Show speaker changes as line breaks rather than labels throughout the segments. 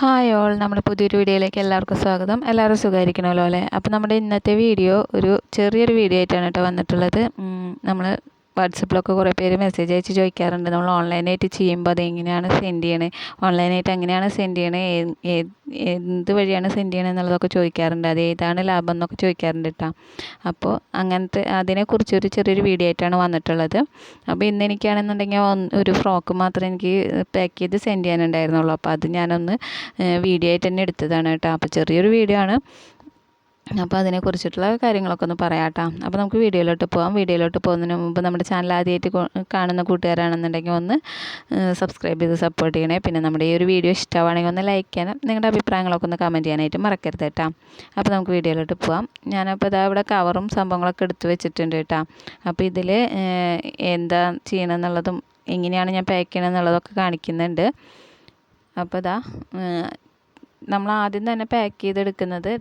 Hi all. നമ്മുടെ പുതിയൊരു വീഡിയോയിലേക്ക് എല്ലാവർക്കും സ്വാഗതം. എല്ലാവരും സുഖമായിരിക്കണമല്ലോ അല്ലേ? അപ്പോൾ നമ്മുടെ ഇന്നത്തെ വീഡിയോ ഒരു ചെറിയൊരു വീഡിയോ ആയിട്ടാണ് കേട്ടോ വന്നിട്ടുള്ളത്. നമ്മൾ വാട്സപ്പിലൊക്കെ കുറേ പേര് മെസ്സേജ് അയച്ച് ചോദിക്കാറുണ്ട്. നമ്മൾ ഓൺലൈനായിട്ട് ചെയ്യുമ്പോൾ അത് എങ്ങനെയാണ് സെൻഡ് ചെയ്യണേ? ഓൺലൈനായിട്ട് എങ്ങനെയാണ് സെൻഡ് ചെയ്യണേ? എന്ത് വഴിയാണ് സെൻഡ് ചെയ്യണേ എന്നുള്ളതൊക്കെ ചോദിക്കാറുണ്ട്. അത് ഏതാണ് ലാഭം എന്നൊക്കെ ചോദിക്കാറുണ്ട് കേട്ടോ അപ്പോൾ അങ്ങനത്തെ അതിനെക്കുറിച്ച് ഒരു ചെറിയൊരു വീഡിയോ ആയിട്ടാണ് വന്നിട്ടുള്ളത്. അപ്പോൾ ഇന്ന് എനിക്കാണെന്നുണ്ടെങ്കിൽ ഒരു ഫ്രോക്ക് മാത്രം എനിക്ക് പാക്ക് ചെയ്ത് സെൻഡ് ചെയ്യാനുണ്ടായിരുന്നുള്ളൂ. അപ്പോൾ അത് ഞാനൊന്ന് വീഡിയോ ആയിട്ട് തന്നെ എടുത്തതാണ് കേട്ടോ അപ്പോൾ ചെറിയൊരു വീഡിയോ ആണ്. അപ്പോൾ അതിനെക്കുറിച്ചിട്ടുള്ള കാര്യങ്ങളൊക്കെ ഒന്ന് പറയാട്ടോ. അപ്പോൾ നമുക്ക് വീഡിയോയിലോട്ട് പോകാം വീഡിയോയിലോട്ട് പോകുന്നതിന് മുമ്പ് നമ്മുടെ ചാനൽ ആദ്യമായിട്ട് കാണുന്ന കൂട്ടുകാരാണെന്നുണ്ടെങ്കിൽ ഒന്ന് സബ്സ്ക്രൈബ് ചെയ്ത് സപ്പോർട്ട് ചെയ്യണേ. പിന്നെ നമ്മുടെ ഈ ഒരു വീഡിയോ ഇഷ്ടമാണെങ്കിൽ ഒന്ന് ലൈക്ക് ചെയ്യാനും നിങ്ങളുടെ അഭിപ്രായങ്ങളൊക്കെ ഒന്ന് കമന്റ് ചെയ്യാനായിട്ട് മറക്കരുത് കേട്ടോ. അപ്പോൾ നമുക്ക് വീഡിയോയിലോട്ട് പോകാം ഞാനപ്പോൾ ഇതാ ഇവിടെ കവറും സംഭവങ്ങളൊക്കെ എടുത്ത് വെച്ചിട്ടുണ്ട് കേട്ടോ. അപ്പോൾ ഇതിൽ എന്താ ചെയ്യണമെന്നുള്ളതും എങ്ങനെയാണ് ഞാൻ പാക്ക് ചെയ്യണമെന്നുള്ളതൊക്കെ കാണിക്കുന്നുണ്ട്. അപ്പോൾ ഇതാ നമ്മൾ ആദ്യം തന്നെ പാക്ക് ചെയ്തെടുക്കുന്നത്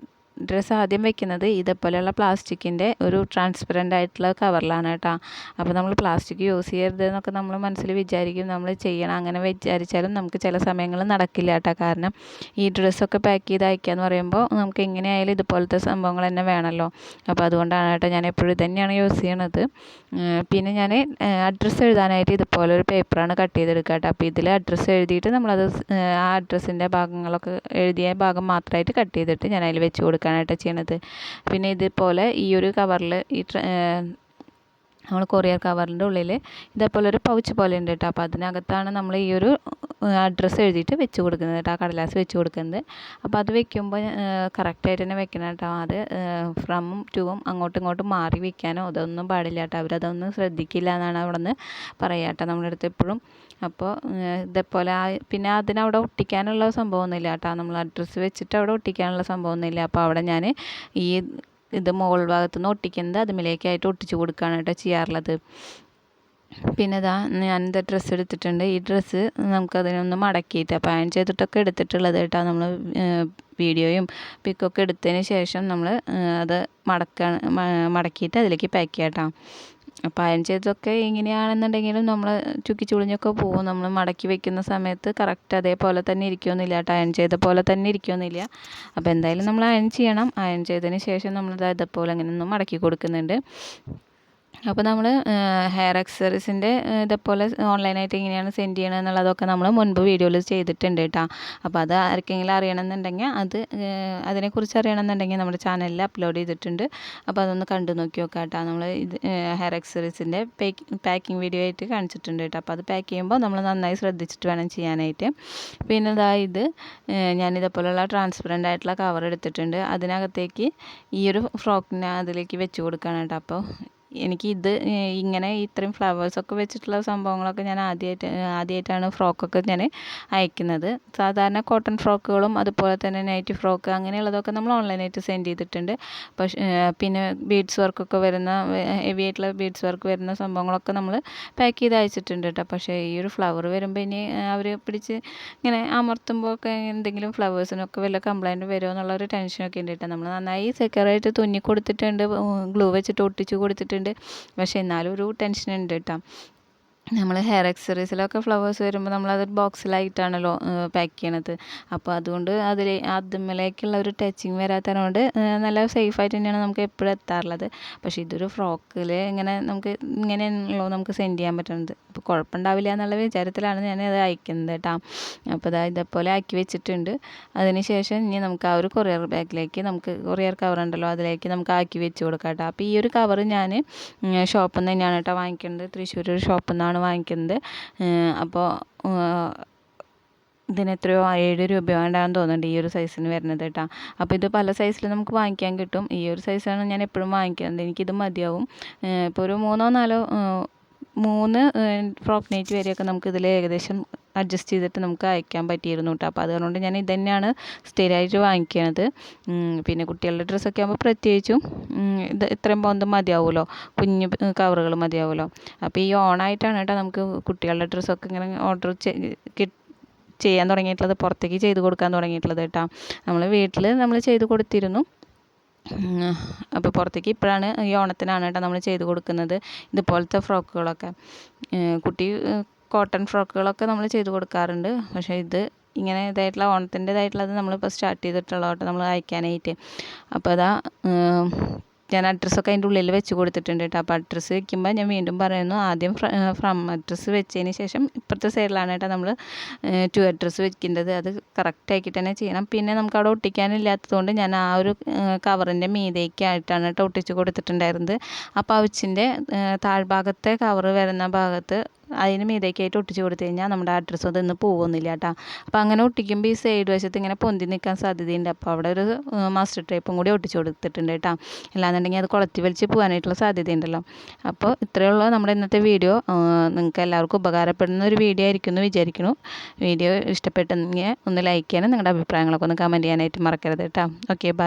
ഡ്രസ്സ് ആദ്യം വെക്കുന്നത് ഇതേപോലെയുള്ള പ്ലാസ്റ്റിക്കിന്റെ ഒരു ട്രാൻസ്പെറന്റ് ആയിട്ടുള്ള കവറിലാണ് കേട്ടോ. അപ്പോൾ നമ്മൾ പ്ലാസ്റ്റിക് യൂസ് ചെയ്യരുത് എന്നൊക്കെ നമ്മൾ മനസ്സിൽ വിചാരിക്കും. നമ്മൾ ചെയ്യണം. അങ്ങനെ വിചാരിച്ചാലും നമുക്ക് ചില സമയങ്ങളിൽ നടക്കില്ല കേട്ടോ. കാരണം ഈ ഡ്രസ്സൊക്കെ പാക്ക് ചെയ്ത് അയക്കുക എന്ന് പറയുമ്പോൾ നമുക്ക് എങ്ങനെയായാലും ഇതുപോലത്തെ സംഭവങ്ങൾ തന്നെ വേണമല്ലോ. അപ്പോൾ അതുകൊണ്ടാണ് കേട്ടോ ഞാൻ എപ്പോഴും തന്നെയാണ് യൂസ് ചെയ്യണത്. പിന്നെ ഞാൻ അഡ്രസ്സ് എഴുതാനായിട്ട് ഇതുപോലെ ഒരു പേപ്പറാണ് കട്ട് ചെയ്തെടുക്കുക കേട്ടോ. അപ്പോൾ ഇതിൽ അഡ്രസ്സ് എഴുതിയിട്ട് നമ്മളത് ആ അഡ്രസ്സിന്റെ ഭാഗങ്ങളൊക്കെ എഴുതിയ ഭാഗം മാത്രമായിട്ട് കട്ട് ചെയ്തിട്ട് ഞാൻ അതിൽ വെച്ച് കൊടുക്കുക എടുക്കാനായിട്ട് ചെയ്യണത്. പിന്നെ ഇതുപോലെ ഈ ഒരു കവറിൽ ഈ നമ്മൾ കൊറിയർ കവറിന്റെ ഉള്ളിൽ ഇതേപോലെ ഒരു പൗച്ച് പോലെ ഉണ്ട് കേട്ടോ അപ്പോൾ അതിനകത്താണ് നമ്മൾ ഈ ഒരു അഡ്രസ്സ് എഴുതിയിട്ട് വെച്ച് കൊടുക്കുന്നത് കേട്ടോ ആ കടലാസ് വെച്ച് കൊടുക്കുന്നത്. അപ്പോൾ അത് വെക്കുമ്പോൾ കറക്റ്റായിട്ട് തന്നെ വെക്കണം കേട്ടോ അത് ഫ്രമും ടുവും അങ്ങോട്ടും ഇങ്ങോട്ടും മാറി വെക്കാനോ അതൊന്നും പാടില്ല കേട്ടോ അവരതൊന്നും ശ്രദ്ധിക്കില്ല എന്നാണ് അവിടെ നിന്ന് പറയുക കേട്ടോ നമ്മുടെ അടുത്ത് എപ്പോഴും. അപ്പോൾ ഇതേപോലെ ആ പിന്നെ അതിനവിടെ ഒട്ടിക്കാനുള്ള സംഭവമൊന്നുമില്ല കേട്ടോ നമ്മൾ അഡ്രസ്സ് വെച്ചിട്ട് അവിടെ ഒട്ടിക്കാനുള്ള സംഭവമൊന്നുമില്ല അപ്പോൾ അവിടെ ഞാൻ ഈ ഇത് മുകൾ ഭാഗത്തുനിന്ന് ഒട്ടിക്കുന്നത് അതുമിലേക്കായിട്ട് ഒട്ടിച്ച് കൊടുക്കുകയാണ് കേട്ടോ ചെയ്യാറുള്ളത്. പിന്നെ ഇതാ ഞാനിത് ഡ്രസ്സ് എടുത്തിട്ടുണ്ട്. ഈ ഡ്രസ്സ് നമുക്കതിനൊന്ന് മടക്കിയിട്ട് പാൻ ചെയ്തിട്ടൊക്കെ എടുത്തിട്ടുള്ളത് കേട്ടോ. നമ്മൾ വീഡിയോയും പിക്കൊക്കെ എടുത്തതിന് ശേഷം നമ്മൾ അത് മടക്ക മടക്കിയിട്ട് അതിലേക്ക് പാക്ക് ചെയ്യാം കേട്ടോ. അയൺ ചെയ്തതൊക്കെ എങ്ങനെയാണെന്നുണ്ടെങ്കിലും നമ്മൾ ചുക്കി ചുളിഞ്ഞൊക്കെ പോകും. നമ്മൾ മടക്കി വെക്കുന്ന സമയത്ത് കറക്റ്റ് അതേപോലെ തന്നെ ഇരിക്കുമെന്നില്ല കേട്ടോ അയൺ ചെയ്ത പോലെ തന്നെ ഇരിക്കുമെന്നില്ല അപ്പോൾ എന്തായാലും നമ്മൾ അയൺ ചെയ്യണം. അയൺ ചെയ്തതിന് ശേഷം നമ്മൾ ഇതേപോലെ അങ്ങനെ ഒന്ന് മടക്കി കൊടുക്കുന്നുണ്ട്. അപ്പോൾ നമ്മൾ ഹെയർ അക്സറീസിന്റെ ഇതേപോലെ ഓൺലൈനായിട്ട് എങ്ങനെയാണ് സെൻഡ് ചെയ്യണം എന്നുള്ളതൊക്കെ നമ്മൾ മുൻപ് വീഡിയോയിൽ ചെയ്തിട്ടുണ്ട് കേട്ടോ അപ്പോൾ അത് ആർക്കെങ്കിലും അറിയണമെന്നുണ്ടെങ്കിൽ അത് അതിനെക്കുറിച്ച് അറിയണമെന്നുണ്ടെങ്കിൽ നമ്മുടെ ചാനലിൽ അപ്ലോഡ് ചെയ്തിട്ടുണ്ട്. അപ്പോൾ അതൊന്ന് കണ്ടു നോക്കി നോക്കാം കേട്ടോ നമ്മൾ ഇത് ഹെയർ അക്സറീസിന്റെ പാക്കിംഗ് വീഡിയോ ആയിട്ട് കാണിച്ചിട്ടുണ്ട് കേട്ടോ അപ്പോൾ അത് പാക്ക് ചെയ്യുമ്പോൾ നമ്മൾ നന്നായി ശ്രദ്ധിച്ചിട്ട് വേണം ചെയ്യാനായിട്ട്. പിന്നെ ഇതാ ഇത് ഞാനിതേപോലെയുള്ള ട്രാൻസ്പെറന്റ് ആയിട്ടുള്ള കവർ എടുത്തിട്ടുണ്ട്. അതിനകത്തേക്ക് ഈ ഒരു ഫ്രോക്കിനെ അതിലേക്ക് വെച്ച് കൊടുക്കുകയാണ് കേട്ടോ അപ്പോൾ എനിക്ക് ഇത് ഇങ്ങനെ ഇത്രയും ഫ്ലവേഴ്സൊക്കെ വെച്ചിട്ടുള്ള സംഭവങ്ങളൊക്കെ ഞാൻ ആദ്യമായിട്ട് ആദ്യമായിട്ടാണ് ഫ്രോക്കൊക്കെ ഞാൻ അയക്കുന്നത്. സാധാരണ കോട്ടൺ ഫ്രോക്കുകളും അതുപോലെ തന്നെ നൈറ്റ് ഫ്രോക്ക് അങ്ങനെയുള്ളതൊക്കെ നമ്മൾ ഓൺലൈനായിട്ട് സെൻഡ് ചെയ്തിട്ടുണ്ട്. പക്ഷേ പിന്നെ ബീഡ്സ് വർക്കൊക്കെ വരുന്ന ഹെവി ആയിട്ടുള്ള ബീഡ്സ് വർക്ക് വരുന്ന സംഭവങ്ങളൊക്കെ നമ്മൾ പാക്ക് ചെയ്ത് അയച്ചിട്ടുണ്ട് കേട്ടോ പക്ഷേ ഈ ഒരു ഫ്ലവർ വരുമ്പോൾ ഇനി അവർ പിടിച്ച് ഇങ്ങനെ അമർത്തുമ്പോൾ ഒക്കെ എന്തെങ്കിലും ഫ്ലവേഴ്സിനൊക്കെ വല്ല കംപ്ലൈന്റ് വരുമോ എന്നുള്ള ഒരു ടെൻഷനൊക്കെ ഉണ്ട് കേട്ടോ നമ്മൾ നന്നായി സെക്യൂറായിട്ട് തുന്നി കൊടുത്തിട്ടുണ്ട് ഗ്ലൂ വെച്ചിട്ട് ഒട്ടിച്ച് കൊടുത്തിട്ടുണ്ട്. പക്ഷേ എന്നാലും ഒരു ടെൻഷൻ ഉണ്ട് കേട്ടോ. നമ്മൾ ഹെയർ എക്സറീസിലൊക്കെ ഫ്ലവേഴ്സ് വരുമ്പോൾ നമ്മളത് ബോക്സിലായിട്ടാണല്ലോ പാക്ക് ചെയ്യണത്. അപ്പോൾ അതുകൊണ്ട് അതിൽ അതിമ്മിലേക്കുള്ള ഒരു ടച്ചിങ് വരാത്തതുകൊണ്ട് നല്ല സേഫായിട്ട് തന്നെയാണ് നമുക്ക് എപ്പോഴും എത്താറുള്ളത്. പക്ഷേ ഇതൊരു ഫ്രോക്കിൽ ഇങ്ങനെ നമുക്ക് ഇങ്ങനെയാണല്ലോ നമുക്ക് സെൻഡ് ചെയ്യാൻ പറ്റുന്നത് അപ്പോൾ കുഴപ്പമുണ്ടാവില്ല എന്നുള്ള വിചാരത്തിലാണ് ഞാൻ അത് അയക്കുന്നത് കേട്ടോ അപ്പോൾ ഇതാ ഇതേപോലെ ആക്കി വെച്ചിട്ടുണ്ട്. അതിന് ശേഷം ഇനി നമുക്ക് ആ ഒരു കൊറിയർ ബാഗിലേക്ക് നമുക്ക് കൊറിയർ കവർ ഉണ്ടല്ലോ അതിലേക്ക് നമുക്ക് ആക്കി വെച്ച് കൊടുക്കാം കേട്ടോ അപ്പോൾ ഈ ഒരു കവർ ഞാൻ ഷോപ്പിൽ നിന്ന് തന്നെയാണ് കേട്ടോ വാങ്ങിക്കുന്നത് തൃശ്ശൂർ ഒരു ഷോപ്പിൽ നിന്നാണ് വാങ്ങിക്കുന്നത്. അപ്പോൾ ഇതിന് എത്രയോ ഏഴ് രൂപ വേണ്ടാന്ന് തോന്നുന്നുണ്ട് ഈ ഒരു സൈസിന് വരുന്നത് കേട്ടോ. അപ്പോൾ ഇത് പല സൈസിൽ നമുക്ക് വാങ്ങിക്കാൻ കിട്ടും. ഈ ഒരു സൈസാണ് ഞാൻ എപ്പോഴും വാങ്ങിക്കുന്നത് എനിക്കിത് മതിയാവും. ഇപ്പോൾ ഒരു മൂന്നോ നാലോ മൂന്ന് ഫ്രോക്ക് നൈറ്റ് വരെയൊക്കെ നമുക്കിതിൽ ഏകദേശം അഡ്ജസ്റ്റ് ചെയ്തിട്ട് നമുക്ക് അയക്കാൻ പറ്റിയിരുന്നു കേട്ടോ അപ്പോൾ അതുകൊണ്ട് ഞാൻ ഇത് തന്നെയാണ് സ്ഥിരമായിട്ട് വാങ്ങിക്കുന്നത് പിന്നെ കുട്ടികളുടെ ഡ്രസ്സൊക്കെ ആകുമ്പോൾ പ്രത്യേകിച്ചും ഇത് ഇത്രയും പോകുന്നത് മതിയാവുമല്ലോ. കുഞ്ഞ് കവറുകൾ മതിയാവുമല്ലോ. അപ്പോൾ ഈ ഓണായിട്ടാണ് കേട്ടോ നമുക്ക് കുട്ടികളുടെ ഡ്രസ്സൊക്കെ ഇങ്ങനെ ഓർഡർ ചെയ്യാൻ തുടങ്ങിയിട്ടുള്ളത് പുറത്തേക്ക് ചെയ്ത് കൊടുക്കാൻ തുടങ്ങിയിട്ടുള്ളത് കേട്ടോ നമ്മൾ വീട്ടിൽ നമ്മൾ ചെയ്ത് കൊടുത്തിരുന്നു. അപ്പോൾ പുറത്തേക്ക് ഇപ്പോഴാണ് ഈ ഓണത്തിനാണ് കേട്ടോ നമ്മൾ ചെയ്ത് കൊടുക്കുന്നത്. ഇതുപോലത്തെ ഫ്രോക്കുകളൊക്കെ. കുട്ടി കോട്ടൺ ഫ്രോക്കുകളൊക്കെ നമ്മൾ ചെയ്ത് കൊടുക്കാറുണ്ട്. പക്ഷേ ഇത് ഇങ്ങനെ ഇതായിട്ടുള്ള ഓണത്തിന്റെതായിട്ടുള്ളത് നമ്മളിപ്പോൾ സ്റ്റാർട്ട് ചെയ്തിട്ടുള്ള കേട്ടോ നമ്മൾ അയക്കാനായിട്ട്. അപ്പോൾ അതാ ഞാൻ അഡ്രസ്സൊക്കെ അതിന്റെ ഉള്ളിൽ വെച്ച് കൊടുത്തിട്ടുണ്ട് കേട്ടോ. അപ്പോൾ അഡ്രസ്സ് വെക്കുമ്പോൾ ഞാൻ വീണ്ടും പറയുന്നു ആദ്യം ഫ്രം അഡ്രസ്സ് വെച്ചതിന് ശേഷം ഇപ്പുറത്തെ സൈഡിലാണ് കേട്ടോ നമ്മൾ ടു അഡ്രസ്സ് വെക്കേണ്ടത് അത് കറക്റ്റാക്കിയിട്ട് തന്നെ ചെയ്യണം. പിന്നെ നമുക്ക് അവിടെ ഒട്ടിക്കാനില്ലാത്തതുകൊണ്ട് ഞാൻ ആ ഒരു കവറിന്റെ മീതേക്കായിട്ടാണ് കേട്ടോ ഒട്ടിച്ച് കൊടുത്തിട്ടുണ്ടായിരുന്നത്. ആ പൗച്ചിന്റെ താഴ്ഭാഗത്തെ കവറ് വരുന്ന ഭാഗത്ത് അതിന് മീതേക്കായിട്ട് ഒട്ടിച്ച് കൊടുത്തു കഴിഞ്ഞാൽ നമ്മുടെ അഡ്രസ്സ് അതൊന്ന് പോകുന്നില്ല കേട്ടോ. അപ്പോൾ അങ്ങനെ ഒട്ടിക്കുമ്പോൾ ഈ സൈഡ് വശത്ത് ഇങ്ങനെ പൊന്തി നിൽക്കാൻ സാധ്യതയുണ്ട്. അപ്പോൾ അവിടെ ഒരു മാസ്റ്റർ ടേപ്പും കൂടി ഒട്ടിച്ച് കൊടുത്തിട്ടുണ്ട് കേട്ടോ. അല്ലാന്നുണ്ടെങ്കിൽ അത് കുളത്തി വലിച്ച് പോകാനായിട്ടുള്ള സാധ്യതയുണ്ടല്ലോ. അപ്പോൾ ഇത്രയേ ഉള്ളൂ നമ്മുടെ ഇന്നത്തെ വീഡിയോ നിങ്ങൾക്ക് എല്ലാവർക്കും ഉപകാരപ്പെടുന്ന ഒരു വീഡിയോ ആയിരിക്കും എന്ന് വിചാരിക്കുന്നു. വീഡിയോ ഇഷ്ടപ്പെട്ടെങ്കിൽ ഒന്ന് ലൈക്ക് ചെയ്യാനും നിങ്ങളുടെ അഭിപ്രായങ്ങളൊക്കെ ഒന്ന് കമന്റ് ചെയ്യാനായിട്ട് മറക്കരുത് കേട്ടോ. Okay bye